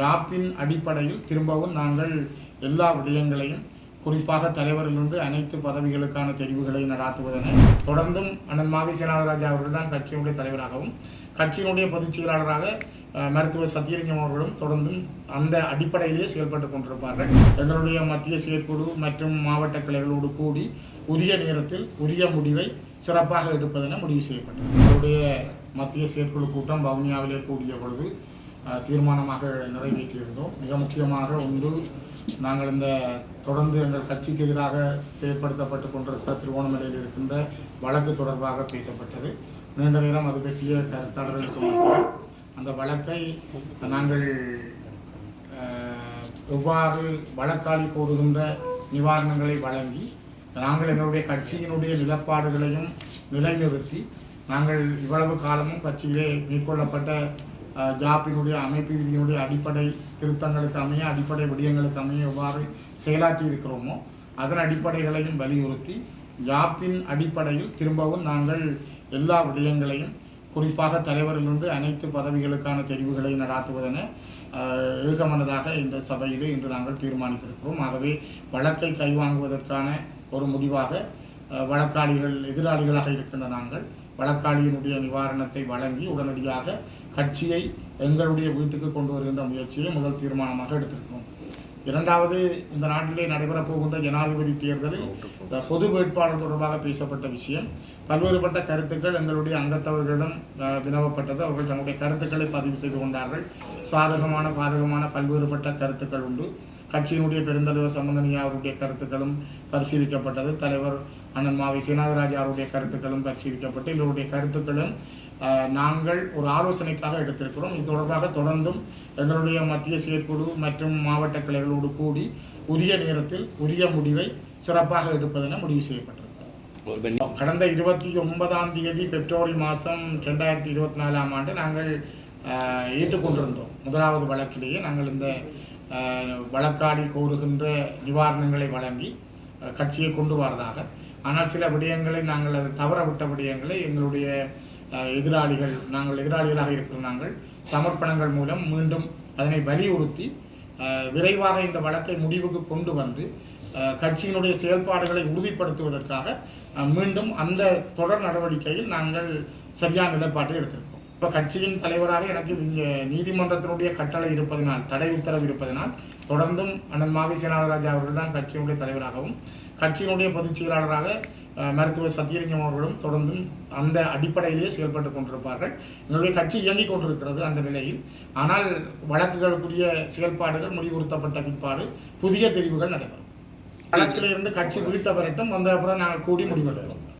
யாப்பின் அடிப்படையில் திரும்பவும் நாங்கள் எல்லா விடயங்களையும் குறிப்பாக தலைவரிலிருந்து அனைத்து பதவிகளுக்கான தெரிவுகளை நடாத்துவதனை தொடர்ந்தும் அண்ணன் மாவி சேனாதராஜா அவர்கள் தான் கட்சியினுடைய தலைவராகவும் கட்சியினுடைய பொதுச் செயலாளராக மருத்துவர் சத்தியலிங்கம் அவர்களும் தொடர்ந்தும் அந்த அடிப்படையிலேயே செயல்பட்டு கொண்டிருப்பார்கள். எங்களுடைய மத்திய செயற்குழு மற்றும் மாவட்ட கிளைகளோடு கூடி உரிய நேரத்தில் உரிய முடிவை சிறப்பாக எடுப்பதென முடிவு செய்யப்பட்டது. எங்களுடைய மத்திய செயற்குழு கூட்டம் வவுனியாவிலே கூடிய பொழுது தீர்மானமாக நிறைவேற்றியிருந்தோம். மிக முக்கியமாக ஒன்று நாங்கள் இந்த தொடர்ந்து எங்கள் கட்சிக்கு எதிராக செயற்படுத்தப்பட்டு கொண்டிருக்கிற திருவோணமலையில் இருக்கின்ற வழக்கு தொடர்பாக பேசப்பட்டது. நீண்ட நேரம் அது பற்றிய கருத்தாளர்களுக்கு மத்தியில் அந்த வழக்கை நாங்கள் எவ்வாறு வழக்காளி கோருகின்ற நிவாரணங்களை வழங்கி நாங்கள் எங்களுடைய கட்சியினுடைய நிலப்பாடுகளையும் நிலைநிறுத்தி நாங்கள் இவ்வளவு காலமும் கட்சியிலே மேற்கொள்ளப்பட்ட ஜாப்பினுடைய அமைப்பு விதியினுடைய அடிப்படை திருத்தங்களுக்கு அமைய அடிப்படை விடயங்களுக்கு அமைய எவ்வாறு செயலாற்றி இருக்கிறோமோ அதன் அடிப்படைகளையும் வலியுறுத்தி ஜாப்பின் அடிப்படையில் திரும்பவும் நாங்கள் எல்லா விடயங்களையும் குறிப்பாக தலைவரிலிருந்து அனைத்து பதவிகளுக்கான தெரிவுகளை நடாத்துவதென ஏகமனதாக இந்த சபையிலே இன்று நாங்கள் தீர்மானித்திருக்கிறோம். ஆகவே வழக்கை கைவாங்குவதற்கான ஒரு முடிவாக வழக்காளிகள் எதிராளிகளாக இருக்கின்ற நாங்கள் வழக்காளியினுடைய நிவாரணத்தை வழங்கி உடனடியாக கட்சியை எங்களுடைய வீட்டுக்கு கொண்டு வருகின்ற முயற்சியை முதல் தீர்மானமாக எடுத்திருக்கிறோம். இரண்டாவது இந்த நாட்டிலே நடைபெறப் போகின்ற ஜனாதிபதி தேர்தலில் பொது வேட்பாளர் தொடர்பாக பேசப்பட்ட விஷயம். பல்வேறுபட்ட கருத்துக்கள் எங்களுடைய அங்கத்தவர்களிடம் வினவப்பட்டது. அவர்கள் தங்களுடைய கருத்துக்களை பதிவு செய்து கொண்டார்கள். சாதகமான பாதகமான பல்வேறுபட்ட கருத்துக்கள் உண்டு. கட்சியினுடைய பெருந்தலைவர் சம்பந்தனியா அவருடைய கருத்துக்களும் பரிசீலிக்கப்பட்டது. தலைவர் அண்ணன் மாவி சீனாகராஜா அவருடைய கருத்துக்களும் பரிசீலிக்கப்பட்டு இவருடைய கருத்துக்களும் நாங்கள் ஒரு ஆலோசனைக்காக எடுத்திருக்கிறோம். இது தொடர்பாக தொடர்ந்தும் எங்களுடைய மத்திய செயற்குழு மற்றும் மாவட்ட கிளைகளோடு கூடி உரிய நேரத்தில் உரிய முடிவை சிறப்பாக எடுப்பதென முடிவு செய்யப்பட்டிருக்கிறது. கடந்த இருபத்தி ஒன்பதாம் தேதி பிப்ரவரி மாதம் ரெண்டாயிரத்தி இருபத்தி நாலாம் ஆண்டு நாங்கள் ஏற்றுக்கொண்டிருந்தோம். முதலாவது வழக்கிலேயே நாங்கள் இந்த வழக்காடி கோருகின்ற நிவாரணங்களை வழங்கி கட்சியை கொண்டு வரதாக. ஆனால் சில விடயங்களை நாங்கள் அது தவற விட்ட விடயங்களை எங்களுடைய எதிராளிகள் நாங்கள் எதிராளிகளாக இருக்கிற நாங்கள் சமர்ப்பணங்கள் மூலம் மீண்டும் அதனை வலியுறுத்தி விரைவாக இந்த வழக்கை முடிவுக்கு கொண்டு வந்து கட்சியினுடைய செயல்பாடுகளை உறுதிப்படுத்துவதற்காக மீண்டும் அந்த தொடர் நடவடிக்கையில் நாங்கள் சரியான நிலைப்பாட்டை எடுத்திருக்கோம். இப்போ கட்சியின் தலைவராக எனக்கு இங்கே நீதிமன்றத்தினுடைய கட்டளை இருப்பதனால் தடை உத்தரவு இருப்பதனால் தொடர்ந்தும் அண்ணன் மாவி சேனாதராஜா அவர்கள் தான் கட்சியினுடைய தலைவராகவும் கட்சியினுடைய பொதுச் செயலாளராக மருத்துவர் சத்தியலிங்கம் அவர்களும் தொடர்ந்தும் அந்த அடிப்படையிலேயே செயல்பட்டு கொண்டிருப்பார்கள். எங்களுடைய கட்சி இயங்கிக் கொண்டிருக்கிறது அந்த நிலையில். ஆனால் வழக்குகளுக்குரிய செயல்பாடுகள் முடிவுறுத்தப்பட்ட பிற்பாடு புதிய தெரிவுகள் நடைபெறும். வழக்கிலிருந்து கட்சி வீழ்த்த வரட்டும் வந்த அப்புறம் நாங்கள் கூடி முடிவெடுக்கிறோம்